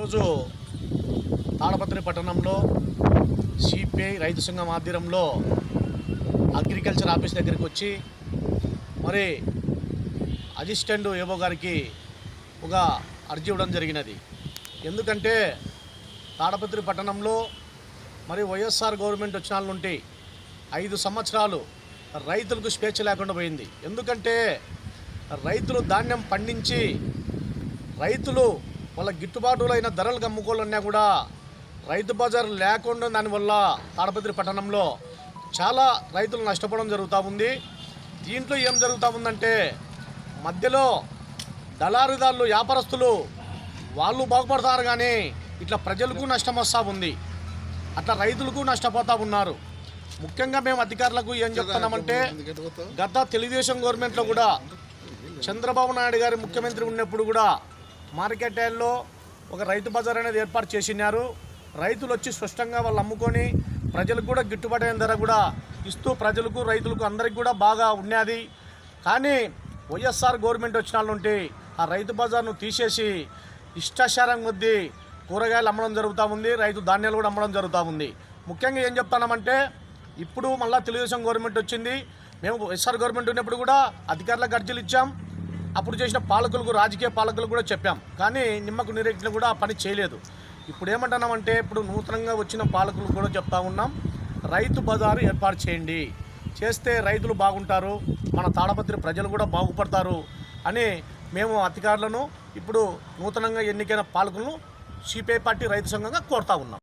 ఈరోజు తాడపత్రి పట్టణంలో సిపిఐ రైతు సంఘం ఆధ్వర్యంలో అగ్రికల్చర్ ఆఫీస్ దగ్గరికి వచ్చి మరి అసిస్టెంట్ ఏవో గారికి ఒక అర్జీ ఇవ్వడం జరిగినది. ఎందుకంటే తాడపత్రి పట్టణంలో మరి వైఎస్ఆర్ గవర్నమెంట్ వచ్చిన నుండి ఐదు సంవత్సరాలు రైతులకు స్వేచ్ఛ లేకుండా పోయింది. ఎందుకంటే రైతులు ధాన్యం పండించి రైతులు వాళ్ళ గిట్టుబాటులైన ధరలకు అమ్ముకోవాలన్నా కూడా రైతు బజార్ లేకుండా దానివల్ల తాడపత్రి పట్టణంలో చాలా రైతులు నష్టపోవడం జరుగుతూ ఉంది. దీంట్లో ఏం జరుగుతూ ఉందంటే మధ్యలో దళారుదారులు వ్యాపారస్తులు వాళ్ళు బాగుపడతారు కానీ ఇట్లా ప్రజలకు నష్టం వస్తూ ఉంది. అట్లా రైతులకు నష్టపోతూ ఉన్నారు. ముఖ్యంగా మేము అధికారులకు ఏం చెప్తున్నామంటే గత తెలుగుదేశం గవర్నమెంట్లో కూడా చంద్రబాబు నాయుడు గారి ముఖ్యమంత్రి ఉన్నప్పుడు కూడా మార్కెట్ ఒక రైతు బజార్ అనేది ఏర్పాటు చేసినారు. రైతులు వచ్చి స్పష్టంగా వాళ్ళు అమ్ముకొని ప్రజలకు కూడా గిట్టుబాటు అయిన ధర కూడా ఇస్తూ ప్రజలకు రైతులకు అందరికి కూడా బాగా ఉన్నది. కానీ వైఎస్ఆర్ గవర్నమెంట్ వచ్చిన నుండి ఆ రైతు బజార్ను తీసేసి ఇష్టాచారం కొద్దీ కూరగాయలు అమ్మడం జరుగుతూ ఉంది రైతు ధాన్యాలు కూడా అమ్మడం జరుగుతూ ఉంది. ముఖ్యంగా ఏం చెప్తున్నామంటే ఇప్పుడు మళ్ళీ తెలుగుదేశం గవర్నమెంట్ వచ్చింది. మేము వైఎస్ఆర్ గవర్నమెంట్ ఉన్నప్పుడు కూడా అధికారులకు అర్జీలు ఇచ్చాం. అప్పుడు చేసిన పాలకులకు రాజకీయ పాలకులకు కూడా చెప్పాం. కానీ నిమ్మకు నిరీక్షణ కూడా ఆ పని చేయలేదు. ఇప్పుడు ఏమంటున్నామంటే ఇప్పుడు నూతనంగా వచ్చిన పాలకులు కూడా చెప్తా ఉన్నాం. రైతు బజారు ఏర్పాటు చేయండి. చేస్తే రైతులు బాగుంటారు. మన తాడపత్రి ప్రజలు కూడా బాగుపడతారు అని మేము అధికారులను ఇప్పుడు నూతనంగా ఎన్నికైన పాలకులను సిపిఐ పార్టీ రైతు సంఘంగా కోరుతా ఉన్నాం.